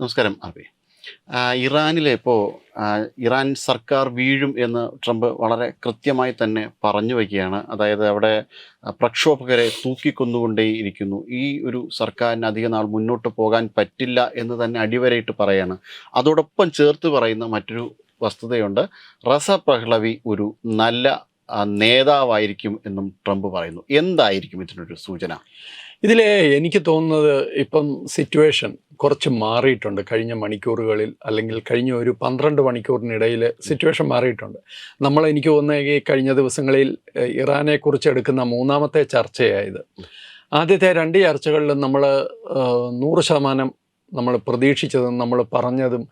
നമസ്കാരം അബി ഇറാനിലെ ഇപ്പോൾ ഇറാൻ സർക്കാർ വീഴും എന്ന് ട്രംപ് വളരെ കൃത്യമായി തന്നെ പറഞ്ഞു വയ്ക്കുകയാണ്. അതായത് അവിടെ പ്രക്ഷോഭകരെ പ്രക്ഷോഭകരെ തൂക്കിക്കൊന്നുകൊണ്ടേയിരിക്കുന്നു. ഈ ഒരു സർക്കാരിന് അധിക നാൾ മുന്നോട്ട് പോകാൻ പറ്റില്ല എന്ന് തന്നെ അടിവരയിട്ട് പറയാണ്. അതോടൊപ്പം ചേർത്ത് പറയുന്ന മറ്റൊരു വസ്തുതയുണ്ട്. റസ പ്രഹ്ലവി ഒരു നല്ല നേതാവായിരിക്കും എന്നും ട്രംപ് പറയുന്നു. എന്തായിരിക്കും ഇതിനൊരു സൂചന? ഇതിൽ എനിക്ക് തോന്നുന്നത് ഇപ്പം സിറ്റുവേഷൻ കുറച്ച് മാറിയിട്ടുണ്ട്. കഴിഞ്ഞ മണിക്കൂറുകളിൽ അല്ലെങ്കിൽ കഴിഞ്ഞ ഒരു പന്ത്രണ്ട് മണിക്കൂറിനിടയിൽ സിറ്റുവേഷൻ മാറിയിട്ടുണ്ട്. നമ്മൾ എനിക്ക് തോന്നുന്നത് കഴിഞ്ഞ ദിവസങ്ങളിൽ ഇറാനെ ഇറാനെക്കുറിച്ച് എടുക്കുന്ന മൂന്നാമത്തെ ചർച്ചയായത്. ആദ്യത്തെ രണ്ട് ചർച്ചകളിലും നമ്മൾ നൂറ് ശതമാനം നമ്മൾ പ്രതീക്ഷിച്ചതും നമ്മൾ പറഞ്ഞതും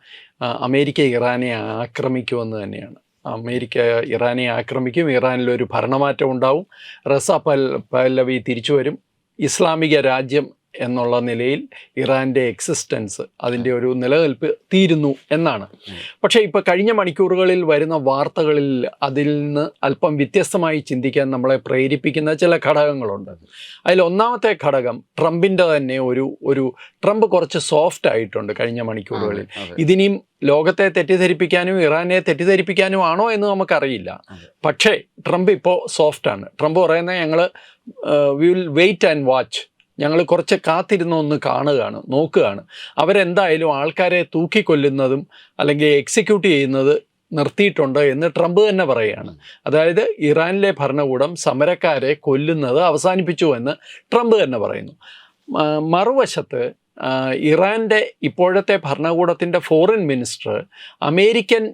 അമേരിക്ക ഇറാനെ ആക്രമിക്കുമെന്ന് തന്നെയാണ്. അമേരിക്ക ഇറാനെ ആക്രമിക്കും ഇറാനിലൊരു ഭരണമാറ്റം ഉണ്ടാവും. റസ പൽ പല്ലവി തിരിച്ചു വരും ഇസ്ലാമിക രാജ്യം എന്നുള്ള നിലയിൽ ഇറാന്റെ എക്സിസ്റ്റൻസ് അതിന്റെ ഒരു നിലനിൽപ്പ് തീരുന്നു എന്നാണ്. പക്ഷേ ഇപ്പോൾ കഴിഞ്ഞ മണിക്കൂറുകളിൽ വരുന്ന വാർത്തകളിൽ അതിൽ നിന്ന് അല്പം വ്യത്യസ്തമായി ചിന്തിക്കാൻ നമ്മളെ പ്രേരിപ്പിക്കുന്ന ചില ഘടകങ്ങളുണ്ട്. അതിൽ ഒന്നാമത്തെ ഘടകം ട്രംപിന്റെ തന്നെ ഒരു ഒരു ട്രംപ് കുറച്ച് സോഫ്റ്റ് ആയിട്ടുണ്ട് കഴിഞ്ഞ മണിക്കൂറുകളിൽ. ഇതിനിയും ലോകത്തെ തെറ്റിദ്ധരിപ്പിക്കാനും ഇറാനെ തെറ്റിദ്ധരിപ്പിക്കാനും ആണോ എന്ന് നമുക്കറിയില്ല. പക്ഷേ ട്രംപ് ഇപ്പോൾ സോഫ്റ്റ് ആണ്. ട്രംപ് പറയുന്നത് ഞങ്ങൾ we will wait and watch ഞങ്ങൾ കുറച്ച് കാത്തിരുന്ന് ഒന്ന് കാണുകയാണ് നോക്കുകയാണ്. അവരെന്തായാലും ആൾക്കാരെ തൂക്കിക്കൊല്ലുന്നതും അല്ലെങ്കിൽ എക്സിക്യൂട്ട് ചെയ്യുന്നത് നിർത്തിയിട്ടുണ്ട് എന്ന് ട്രംപ് തന്നെ പറയുകയാണ്. അതായത് ഇറാനിലെ ഭരണകൂടം സമരക്കാരെ കൊല്ലുന്നത് അവസാനിപ്പിച്ചു എന്ന് ട്രംപ് തന്നെ പറയുന്നു. മറുവശത്ത് ഇറാന്റെ ഇപ്പോഴത്തെ ഭരണകൂടത്തിന്റെ ഫോറിൻ മിനിസ്റ്റർ അമേരിക്കൻ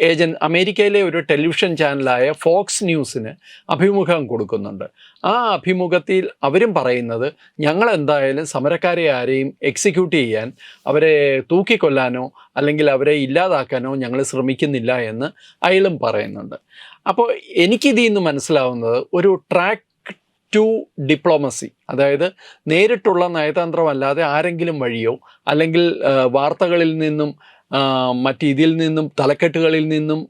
ഏജൻ അമേരിക്കയിലെ ഒരു ടെലിവിഷൻ ചാനലായ ഫോക്സ് ന്യൂസിന് അഭിമുഖം കൊടുക്കുന്നുണ്ട്. ആ അഭിമുഖത്തിൽ അവരും പറയുന്നത് ഞങ്ങൾ എന്തായാലും സമരക്കാരെ ആരെയും എക്സിക്യൂട്ട് ചെയ്യാൻ അവരെ തൂക്കിക്കൊല്ലാനോ അല്ലെങ്കിൽ അവരെ ഇല്ലാതാക്കാനോ ഞങ്ങൾ ശ്രമിക്കുന്നില്ല എന്ന് അയാളും പറയുന്നുണ്ട്. അപ്പോൾ എനിക്കിതിൽ നിന്ന് മനസ്സിലാവുന്നത് ഒരു ട്രാക്ക് ടു ഡിപ്ലോമസി അതായത് നേരിട്ടുള്ള നയതന്ത്രമല്ലാതെ ആരെങ്കിലും വഴിയോ അല്ലെങ്കിൽ വാർത്തകളിൽ നിന്നും മറ്റു ഇതിൽ നിന്നും തലക്കെട്ടുകളിൽ നിന്നും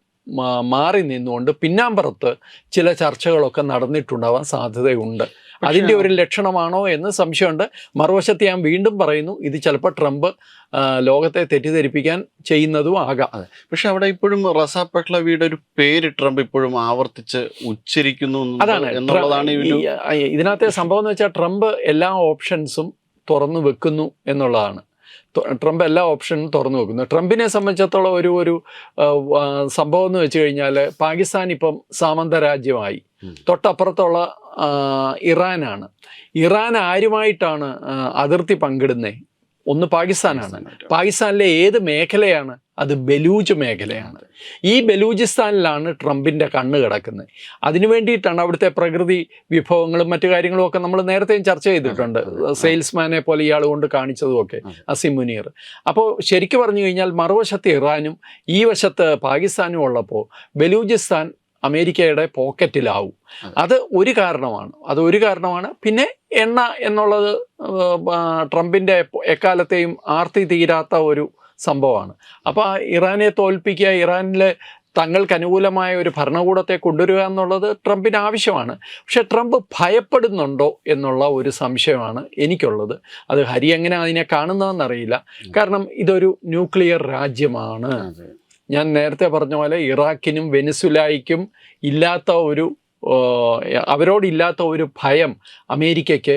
മാറി നിന്നുകൊണ്ട് പിന്നാമ്പുറത്ത് ചില ചർച്ചകളൊക്കെ നടന്നിട്ടുണ്ടാവാൻ സാധ്യതയുണ്ട്. അതിന്റെ ഒരു ലക്ഷണമാണോ എന്ന് സംശയമുണ്ട്. മറുവശത്ത് ഞാൻ വീണ്ടും പറയുന്നു ഇത് ചിലപ്പോൾ ട്രംപ് ലോകത്തെ തെറ്റിദ്ധരിപ്പിക്കാൻ ചെയ്യുന്നതും ആകാം. പക്ഷെ അവിടെ ഇപ്പോഴും റസാ പെഹ്ലവിയുടെ ഒരു പേര് ട്രംപ് ഇപ്പോഴും ആവർത്തിച്ച് ഉച്ചരിക്കുന്നു അതാണ്. എന്നുള്ളതാണ് ഇതിനകത്തെ സംഭവം എന്ന് വെച്ചാൽ ട്രംപ് എല്ലാ ഓപ്ഷൻസും തുറന്നു വെക്കുന്നു എന്നുള്ളതാണ്. ട്രംപ് എല്ലാ ഓപ്ഷനും തുറന്നു വെക്കുന്നു. ട്രംപിനെ സംബന്ധിച്ചിടത്തോളം ഒരു ഒരു സംഭവം എന്ന് വെച്ച് കഴിഞ്ഞാൽ പാകിസ്ഥാൻ ഇപ്പം സാമന്ത രാജ്യമായി. തൊട്ടപ്പുറത്തുള്ള ഇറാനാണ്. ഇറാൻ ആരുമായിട്ടാണ് അതിർത്തി പങ്കിടുന്നത് ഒന്ന് പാകിസ്ഥാനാണ്. പാകിസ്ഥാനിലെ ഏത് മേഖലയാണ്? അത് ബലൂജ് മേഖലയാണ്. ഈ ബലൂചിസ്ഥാനിലാണ് ട്രംപിന്റെ കണ്ണ് കിടക്കുന്നത്. അതിനു വേണ്ടിയിട്ടാണ് അവിടുത്തെ പ്രകൃതി വിഭവങ്ങളും മറ്റു കാര്യങ്ങളും ഒക്കെ നമ്മൾ നേരത്തെയും ചർച്ച ചെയ്തിട്ടുണ്ട്. സെയിൽസ്മാനെ പോലെ ഇയാൾ കൊണ്ട് കാണിച്ചതും ഒക്കെ അസിം മുനീർ. അപ്പോൾ ശരിക്കും പറഞ്ഞു കഴിഞ്ഞാൽ മറുവശത്ത് ഇറാനും ഈ വശത്ത് പാകിസ്ഥാനും ഉള്ളപ്പോൾ ബലൂചിസ്ഥാൻ അമേരിക്കയുടെ പോക്കറ്റിലാവും. അതെ. ഒരു കാരണമാണ്. അത് ഒരു കാരണമാണ്. പിന്നെ എണ്ണ എന്നുള്ളത് ട്രംപിന്റെ എക്കാലത്തെയും ആർത്തി തീരാത്ത ഒരു സംഭവമാണ്. അപ്പോൾ ഇറാനെ തോൽപ്പിക്കുക ഇറാനിലെ തങ്ങൾക്ക് അനുകൂലമായ ഒരു ഭരണകൂടത്തെ കൊണ്ടുവരിക എന്നുള്ളത് ട്രംപിന് ആവശ്യമാണ്. പക്ഷെ ട്രംപ് ഭയപ്പെടുന്നുണ്ടോ എന്നുള്ള ഒരു സംശയമാണ് എനിക്കുള്ളത്. അത് ഹരി എങ്ങനെ അതിനെ കാണുന്നതെന്നറിയില്ല. കാരണം ഇതൊരു ന്യൂക്ലിയർ രാജ്യമാണ്. ഞാൻ നേരത്തെ പറഞ്ഞ പോലെ ഇറാഖിനും വെനിസുലായിക്കും ഇല്ലാത്ത ഒരു അവരോടില്ലാത്ത ഒരു ഭയം അമേരിക്കയ്ക്ക്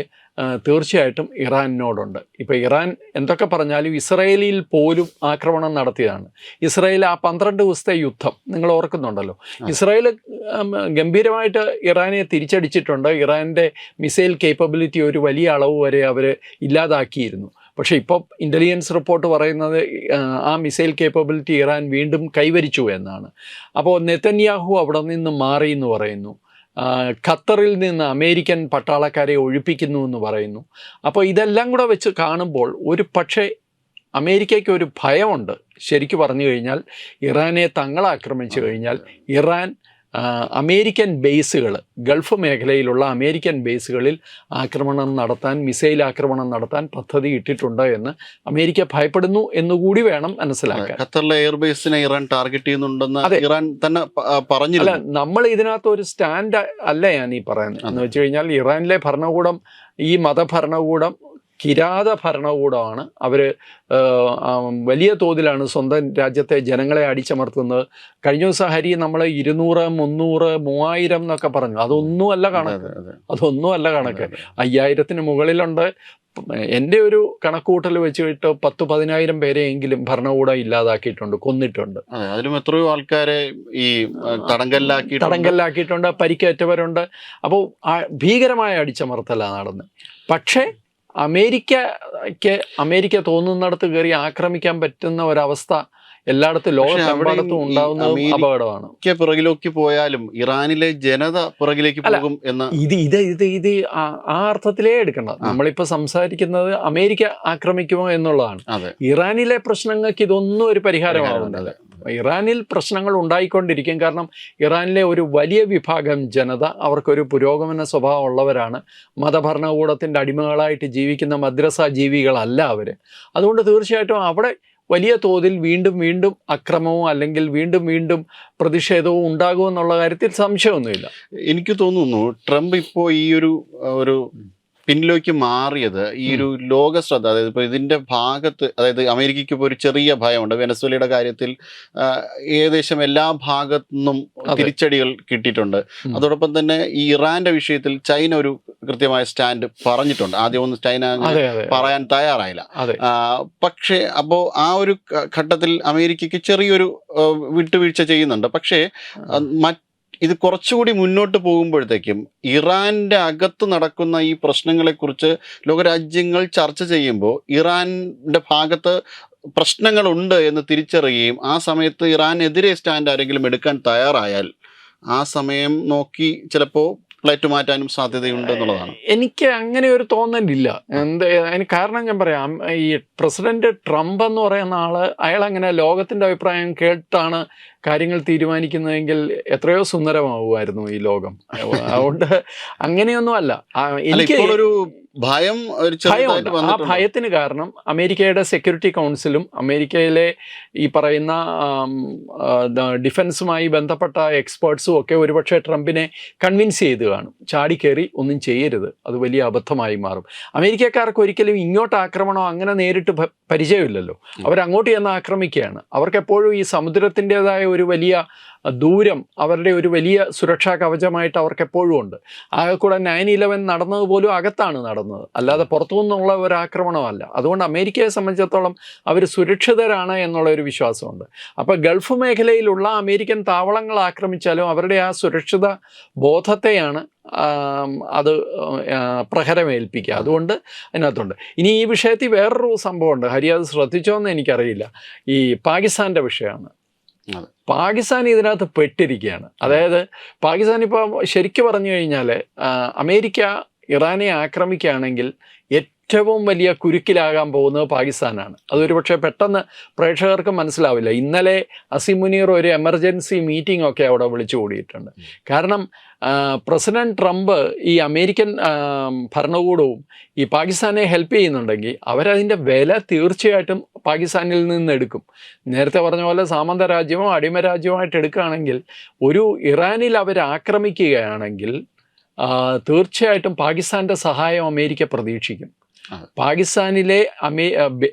തീർച്ചയായിട്ടും ഇറാനിനോടുണ്ട്. ഇപ്പോൾ ഇറാൻ എന്തൊക്കെ പറഞ്ഞാലും ഇസ്രയേലിൽ പോലും ആക്രമണം നടത്തിയതാണ്. ഇസ്രയേൽ ആ പന്ത്രണ്ട് ദിവസത്തെ യുദ്ധം നിങ്ങൾ ഓർക്കുന്നുണ്ടല്ലോ. ഇസ്രയേൽ ഗംഭീരമായിട്ട് ഇറാനെ തിരിച്ചടിച്ചിട്ടുണ്ട്. ഇറാന്റെ മിസൈൽ കേപ്പബിലിറ്റി ഒരു വലിയ അളവ് വരെ അവർ ഇല്ലാതാക്കിയിരുന്നു. പക്ഷേ ഇപ്പോൾ ഇന്റലിജൻസ് റിപ്പോർട്ട് പറയുന്നത് ആ, മിസൈൽ കേപ്പബിലിറ്റി ഇറാൻ വീണ്ടും കൈവരിച്ചു എന്നാണ്. അപ്പോൾ നെതന്യാഹു അവിടെ നിന്ന് മാറി എന്ന് പറയുന്നു. ഖത്തറിൽ നിന്ന് അമേരിക്കൻ പട്ടാളക്കാരെ ഒഴിപ്പിക്കുന്നു എന്ന് പറയുന്നു. അപ്പോൾ ഇതെല്ലാം കൂടെ വെച്ച് കാണുമ്പോൾ ഒരു പക്ഷേ അമേരിക്കയ്ക്ക് ഒരു ഭയമുണ്ട്. ശരിക്കു പറഞ്ഞു കഴിഞ്ഞാൽ ഇറാനെ തങ്ങൾ ആക്രമിച്ചു കഴിഞ്ഞാൽ ഇറാൻ അമേരിക്കൻ ബേസുകൾ ഗൾഫ് മേഖലയിലുള്ള അമേരിക്കൻ ബേസുകളിൽ ആക്രമണം നടത്താൻ മിസൈൽ ആക്രമണം നടത്താൻ പദ്ധതി ഇട്ടിട്ടുണ്ട് എന്ന് അമേരിക്ക ഭയപ്പെടുന്നു എന്നുകൂടി വേണം മനസ്സിലാക്കാൻ. ഖത്തറിലെ എയർബേസിനെ ഇറാൻ ടാർഗറ്റ് ചെയ്യുന്നുണ്ടെന്ന് ഇറാൻ തന്നെ പറഞ്ഞു അല്ല നമ്മൾ ഇതിനകത്ത് ഒരു സ്റ്റാൻഡ് അല്ല ഞാൻ ഈ പറയുന്നത്. എന്ന് വെച്ച് കഴിഞ്ഞാൽ ഇറാനിലെ ഭരണകൂടം ഈ മതഭരണകൂടം കിരാത ഭരണകൂടമാണ്. അവർ വലിയ തോതിലാണ് സ്വന്തം രാജ്യത്തെ ജനങ്ങളെ അടിച്ചമർത്തുന്നത്. കഴിഞ്ഞ ദിവസം ഹരി നമ്മൾ ഇരുന്നൂറ് മുന്നൂറ് മൂവായിരം എന്നൊക്കെ പറഞ്ഞു. അതൊന്നുമല്ല അതെ കണക്ക്. അതെ അതെ. അതൊന്നുമല്ല കണക്ക്. അയ്യായിരത്തിന് മുകളിലുണ്ട്. എന്റെ ഒരു കണക്കൂട്ടൽ വെച്ചിട്ട് പത്ത് പതിനായിരം പേരെയെങ്കിലും ഭരണകൂടം ഇല്ലാതാക്കിയിട്ടുണ്ട് കൊന്നിട്ടുണ്ട്. അതിലും എത്രയോ ആൾക്കാരെ ഈ തടങ്കലിലാക്കി തടങ്കലിലാക്കിയിട്ടുണ്ട്. പരിക്കേറ്റവരുണ്ട്. അപ്പോൾ ഭീകരമായ അടിച്ചമർത്തലാണ് നടന്ന് പക്ഷേ അമേരിക്കയ്ക്ക് അമേരിക്ക തോന്നുന്നിടത്ത് കയറി ആക്രമിക്കാൻ പറ്റുന്ന ഒരവസ്ഥ എല്ലായിടത്തും ലോകത്തെമ്പാടത്തും ഉണ്ടാവുന്ന അപകടമാണ്. പിറകിലേക്ക് പോയാലും ഇറാനിലെ ജനത പിറകിലേക്ക് പോകും എന്ന ഇത് ഇത് ഇത് ഇത് ആ- അർത്ഥത്തിലേ എടുക്കേണ്ട നമ്മളിപ്പോ സംസാരിക്കുന്നത് അമേരിക്ക ആക്രമിക്കുമോ എന്നുള്ളതാണ്. ഇറാനിലെ പ്രശ്നങ്ങൾക്ക് ഇതൊന്നും ഒരു പരിഹാരമാവുന്നില്ല. ഇറാനിൽ പ്രശ്നങ്ങൾ ഉണ്ടായിക്കൊണ്ടിരിക്കും. കാരണം ഇറാനിലെ ഒരു വലിയ വിഭാഗം ജനത അവർക്കൊരു പുരോഗമന സ്വഭാവം ഉള്ളവരാണ് മതഭരണകൂടത്തിന്റെ അടിമകളായിട്ട് ജീവിക്കുന്ന മദ്രസ ജീവികളല്ല അവർ അതുകൊണ്ട് തീർച്ചയായിട്ടും അവിടെ വലിയ തോതിൽ വീണ്ടും വീണ്ടും അക്രമവും അല്ലെങ്കിൽ വീണ്ടും വീണ്ടും പ്രതിഷേധവും ഉണ്ടാകുമെന്നുള്ള കാര്യത്തിൽ സംശയമൊന്നുമില്ല. എനിക്ക് തോന്നുന്നു ട്രംപ് ഇപ്പോൾ ഈ ഒരു ഒരു പിന്നിലേക്ക് മാറിയത് ഈ ഒരു ലോക ശ്രദ്ധ അതായത് ഇപ്പോൾ ഇതിന്റെ ഭാഗത്ത് അതായത് അമേരിക്കയ്ക്ക് ഇപ്പോൾ ഒരു ചെറിയ ഭയമുണ്ട്. വെനസ്വലയുടെ കാര്യത്തിൽ ഏകദേശം എല്ലാ ഭാഗത്തു നിന്നും തിരിച്ചടികൾ കിട്ടിയിട്ടുണ്ട്. അതോടൊപ്പം തന്നെ ഈ ഇറാന്റെ വിഷയത്തിൽ ചൈന ഒരു കൃത്യമായ സ്റ്റാൻഡ് പറഞ്ഞിട്ടുണ്ട്. ആദ്യം ഒന്നും ചൈന പറയാൻ തയ്യാറായില്ല. പക്ഷേ അപ്പോൾ ആ ഒരു ഘട്ടത്തിൽ അമേരിക്കയ്ക്ക് ചെറിയൊരു വിട്ടുവീഴ്ച ചെയ്യുന്നുണ്ട്. പക്ഷേ മറ്റ് ഇത് കുറച്ചുകൂടി മുന്നോട്ട് പോകുമ്പോഴത്തേക്കും ഇറാന്റെ അകത്ത് നടക്കുന്ന ഈ പ്രശ്നങ്ങളെക്കുറിച്ച് ലോകരാജ്യങ്ങൾ ചർച്ച ചെയ്യുമ്പോൾ ഇറാന്റെ ഭാഗത്ത് പ്രശ്നങ്ങളുണ്ട് എന്ന് തിരിച്ചറിയുകയും ആ സമയത്ത് ഇറാനെതിരെ സ്റ്റാൻഡ് ആരെങ്കിലും എടുക്കാൻ തയ്യാറായാൽ ആ സമയം നോക്കി ചിലപ്പോൾ പ്ലേറ്റ് മാറ്റാനും സാധ്യതയുണ്ട് എന്നുള്ളതാണ്. എനിക്ക് അങ്ങനെ ഒരു തോന്നലില്ല. എന്ത് അതിന് കാരണം ഞാൻ പറയാം. ഈ പ്രസിഡന്റ് ട്രംപ് എന്ന് പറയുന്ന ആൾ അയാൾ അങ്ങനെ ലോകത്തിന്റെ അഭിപ്രായം കേട്ടാണ് കാര്യങ്ങൾ തീരുമാനിക്കുന്നതെങ്കിൽ എത്രയോ സുന്ദരമാവുമായിരുന്നു ഈ ലോകം. അതുകൊണ്ട് അങ്ങനെയൊന്നും അല്ല എനിക്ക് ഒരു ഭയം ആ ഭയത്തിന് കാരണം അമേരിക്കയുടെ സെക്യൂരിറ്റി കൗൺസിലും അമേരിക്കയിലെ ഈ പറയുന്ന ഡിഫൻസുമായി ബന്ധപ്പെട്ട എക്സ്പേർട്സും ഒക്കെ ഒരുപക്ഷെ ട്രംപിനെ കൺവിൻസ് ചെയ്ത് കാണും. ചാടിക്കേറി ഒന്നും ചെയ്യരുത്. അത് വലിയ അബദ്ധമായി മാറും. അമേരിക്കക്കാർക്ക് ഒരിക്കലും ഇങ്ങോട്ട് ആക്രമണോ അങ്ങനെ നേരിട്ട് പരിചയമില്ലല്ലോ. അവരങ്ങോട്ട് ചെന്ന് ആക്രമിക്കുകയാണ്. അവർക്കെപ്പോഴും ഈ സമുദ്രത്തിന്റെതായ ഒരു വലിയ ദൂരം അവരുടെ ഒരു വലിയ സുരക്ഷാ കവചമായിട്ട് അവർക്ക് എപ്പോഴും ഉണ്ട്. ആകെ കൂടെ നയൻ ഇലവൻ നടന്നത് പോലും അകത്താണ് നടന്നത്. അല്ലാതെ പുറത്തു നിന്നുള്ള ഒരു ആക്രമണമല്ല. അതുകൊണ്ട് അമേരിക്കയെ സംബന്ധിച്ചിടത്തോളം അവർ സുരക്ഷിതരാണ് എന്നുള്ള ഒരു വിശ്വാസമുണ്ട്. അപ്പോൾ ഗൾഫ് മേഖലയിലുള്ള അമേരിക്കൻ താവളങ്ങൾ ആക്രമിച്ചാലും അവരുടെ ആ സുരക്ഷിത ബോധത്തെയാണ് അത് പ്രഹരമേൽപ്പിക്കുക. അതുകൊണ്ട് അതിനകത്തുണ്ട്. ഇനി ഈ വിഷയത്തിൽ വേറൊരു സംഭവമുണ്ട്. ഹരി അത് ശ്രദ്ധിച്ചോ എന്ന് എനിക്കറിയില്ല. ഈ പാകിസ്ഥാന്റെ വിഷയമാണ്. അതെ. പാകിസ്ഥാൻ ഇതിനകത്ത് പെട്ടിരിക്കുകയാണ്. അതായത് പാകിസ്ഥാൻ ഇപ്പോൾ ശരിക്കും പറഞ്ഞു കഴിഞ്ഞാൽ അമേരിക്ക ഇറാനെ ആക്രമിക്കുകയാണെങ്കിൽ ഏറ്റവും വലിയ കുരുക്കിലാകാൻ പോകുന്നത് പാകിസ്ഥാനാണ്. അതൊരു പക്ഷേ പെട്ടെന്ന് പ്രേക്ഷകർക്ക് മനസ്സിലാവില്ല. ഇന്നലെ അസിമുനീർ ഒരു എമർജൻസി മീറ്റിംഗ് ഒക്കെ അവിടെ വിളിച്ചു കൂടിയിട്ടുണ്ട്. കാരണം പ്രസിഡന്റ് ട്രംപ് ഈ അമേരിക്കൻ ഭരണകൂടവും ഈ പാകിസ്ഥാനെ ഹെൽപ്പ് ചെയ്യുന്നുണ്ടെങ്കിൽ അവരതിന്റെ വില തീർച്ചയായിട്ടും പാകിസ്ഥാനിൽ നിന്ന് എടുക്കും. നേരത്തെ പറഞ്ഞ പോലെ സാമന്ത രാജ്യമോ അടിമ രാജ്യമായിട്ട് എടുക്കുകയാണെങ്കിൽ ഒരു ഇറാനിൽ അവർ ആക്രമിക്കുകയാണെങ്കിൽ തീർച്ചയായിട്ടും പാകിസ്ഥാന്റെ സഹായം അമേരിക്ക പ്രതീക്ഷിക്കും. പാകിസ്ഥാനിലെ അമേ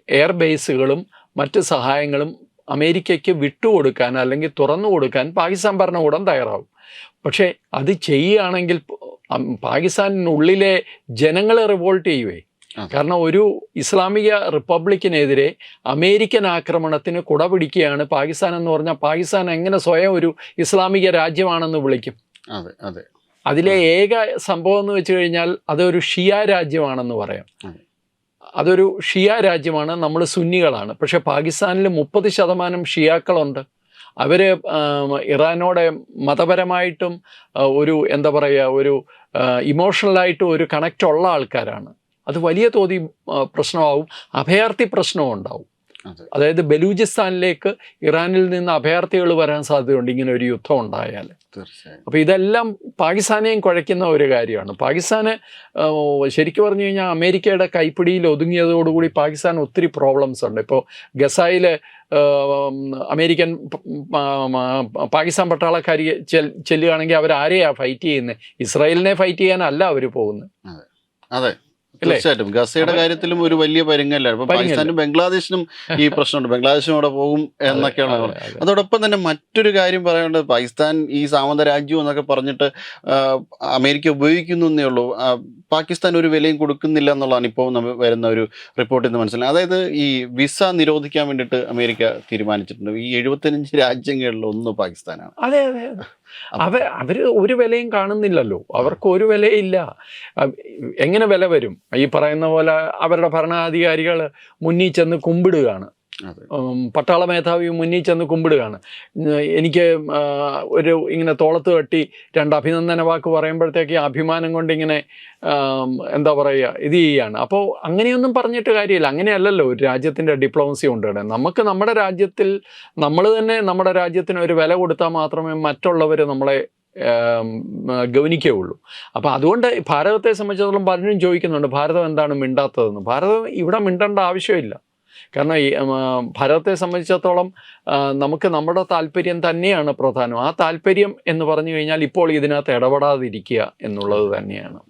എയർ ബേസുകളും മറ്റ് സഹായങ്ങളും അമേരിക്കയ്ക്ക് വിട്ടുകൊടുക്കാൻ അല്ലെങ്കിൽ തുറന്നു കൊടുക്കാൻ പാകിസ്ഥാൻ ഭരണകൂടം തയ്യാറാവും പക്ഷേ അത് ചെയ്യുകയാണെങ്കിൽ പാകിസ്ഥാനിനുള്ളിലെ ജനങ്ങൾ റിവോൾട്ട് ചെയ്യുവേ. കാരണം ഒരു ഇസ്ലാമിക റിപ്പബ്ലിക്കിനെതിരെ അമേരിക്കൻ ആക്രമണത്തിന് കുട പിടിക്കുകയാണ് പാകിസ്ഥാൻ എന്ന് പറഞ്ഞാൽ പാകിസ്ഥാൻ എങ്ങനെ സ്വയം ഒരു ഇസ്ലാമിക രാജ്യമാണെന്ന് വിളിക്കും. അതെ അതെ. അതിലെ ഏക സംഭവം എന്ന് വെച്ച് കഴിഞ്ഞാൽ അതൊരു ഷിയ രാജ്യമാണെന്ന് പറയാം. അതൊരു ഷിയ രാജ്യമാണ്. നമ്മൾ സുന്നികളാണ്. പക്ഷെ പാകിസ്ഥാനിൽ മുപ്പത് ശതമാനം ഷിയാക്കളുണ്ട്. അവർ ഇറാനോടെ മതപരമായിട്ടും ഒരു എന്താ പറയുക ഒരു ഇമോഷണലായിട്ടും ഒരു കണക്റ്റ് ഉള്ള ആൾക്കാരാണ്. അത് വലിയ തോതിൽ പ്രശ്നമാവും. അഭയാർത്ഥി പ്രശ്നവും ഉണ്ടാവും. അതായത് ബലൂചിസ്ഥാനിലേക്ക് ഇറാനിൽ നിന്ന് അഭയാർത്ഥികൾ വരാൻ സാധ്യതയുണ്ട് ഇങ്ങനെ ഒരു യുദ്ധം ഉണ്ടായാൽ. അപ്പോൾ ഇതെല്ലാം പാകിസ്ഥാനെയും കുഴയ്ക്കുന്ന ഒരു കാര്യമാണ്. പാകിസ്ഥാന് ശരിക്കും പറഞ്ഞു കഴിഞ്ഞാൽ അമേരിക്കയുടെ കൈപ്പിടിയിൽ ഒതുങ്ങിയതോടുകൂടി പാകിസ്ഥാൻ ഒത്തിരി പ്രോബ്ലംസ് ഉണ്ട്. ഇപ്പോൾ ഗസായിൽ അമേരിക്കൻ പാകിസ്ഥാൻ പട്ടാളക്കാരി ചെല്ലുകയാണെങ്കിൽ അവർ ആരെയാണ് ഫൈറ്റ് ചെയ്യുന്നത് ഇസ്രായേലിനെ ഫൈറ്റ് ചെയ്യാനല്ല അവർ പോകുന്നത് അതെ. തീർച്ചയായിട്ടും. ഗസയുടെ കാര്യത്തിലും ഒരു വലിയ പരിങ്ങല്ല? ഇപ്പൊ പാകിസ്ഥാനും ബംഗ്ലാദേശിനും ഈ പ്രശ്നമുണ്ട്. ബംഗ്ലാദേശും അവിടെ പോകും എന്നൊക്കെയാണ്. അതോടൊപ്പം തന്നെ മറ്റൊരു കാര്യം പറയാനുള്ളത് പാകിസ്ഥാൻ ഈ സാമന്ത രാജ്യം എന്നൊക്കെ പറഞ്ഞിട്ട് അമേരിക്ക ഉപയോഗിക്കുന്നു എന്നേ ഉള്ളൂ. പാകിസ്ഥാൻ ഒരു വിലയും കൊടുക്കുന്നില്ല എന്നുള്ളതാണ് ഇപ്പോൾ വരുന്ന ഒരു റിപ്പോർട്ടിൽ നിന്ന് മനസ്സിലായത്. അതായത് ഈ വിസ നിരോധിക്കാൻ വേണ്ടിയിട്ട് അമേരിക്ക തീരുമാനിച്ചിട്ടുണ്ട്. ഈ എഴുപത്തിയഞ്ച് രാജ്യങ്ങളിൽ ഒന്ന് പാകിസ്ഥാനാണ് അതെ അതെ. അവ അവർ ഒരു വിലയും കാണുന്നില്ലല്ലോ. അവർക്ക് ഒരു വിലയില്ല. എങ്ങനെ വില വരും? ഈ പറയുന്ന പോലെ അവരുടെ ഭരണാധികാരികൾ മുന്നിൽ ചെന്ന് കുമ്പിടുകയാണ്. പട്ടാള മേധാവി മുന്നിൽ ചെന്ന് കുമ്പിടുകയാണ്. എനിക്ക് ഒരു ഇങ്ങനെ തോളത്ത് കെട്ടി രണ്ട് അഭിനന്ദന വാക്ക് പറയുമ്പോഴത്തേക്ക് അഭിമാനം കൊണ്ട് ഇങ്ങനെ എന്താ പറയുക ഇത് ചെയ്യാണ്. അപ്പോൾ അങ്ങനെയൊന്നും പറഞ്ഞിട്ട് കാര്യമില്ല. അങ്ങനെയല്ലല്ലോ ഒരു രാജ്യത്തിന്റെ ഡിപ്ലോമസി കൊണ്ടുവരുന്നത് നമുക്ക് നമ്മുടെ രാജ്യത്തിൽ നമ്മൾ തന്നെ നമ്മുടെ രാജ്യത്തിന് ഒരു വില കൊടുത്താൽ മാത്രമേ മറ്റുള്ളവർ നമ്മളെ ഗവനിക്കുകയുള്ളൂ അപ്പോൾ അതുകൊണ്ട് ഭാരതത്തെ സംബന്ധിച്ചിടത്തോളം പലരും ചോദിക്കുന്നുണ്ട് ഭാരതം എന്താണ് മിണ്ടാത്തതെന്ന്? ഭാരതം ഇവിടെ മിണ്ടേണ്ട ആവശ്യമില്ല. കാരണം ഈ ഭരതത്തെ സംബന്ധിച്ചിടത്തോളം നമുക്ക് നമ്മുടെ താല്പര്യം തന്നെയാണ് പ്രധാനം. ആ താല്പര്യം എന്ന് പറഞ്ഞു കഴിഞ്ഞാൽ ഇപ്പോൾ ഇതിനകത്ത് ഇടപെടാതിരിക്കുക എന്നുള്ളത് തന്നെയാണ്.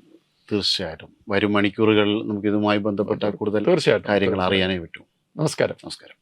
തീർച്ചയായിട്ടും. വരും മണിക്കൂറുകളിൽ നമുക്ക് ഇതുമായി ബന്ധപ്പെട്ട കൂടുതൽ തീർച്ചയായിട്ടും. കാര്യങ്ങൾ അറിയാനേ വിട്ടു നമസ്കാരം. നമസ്കാരം.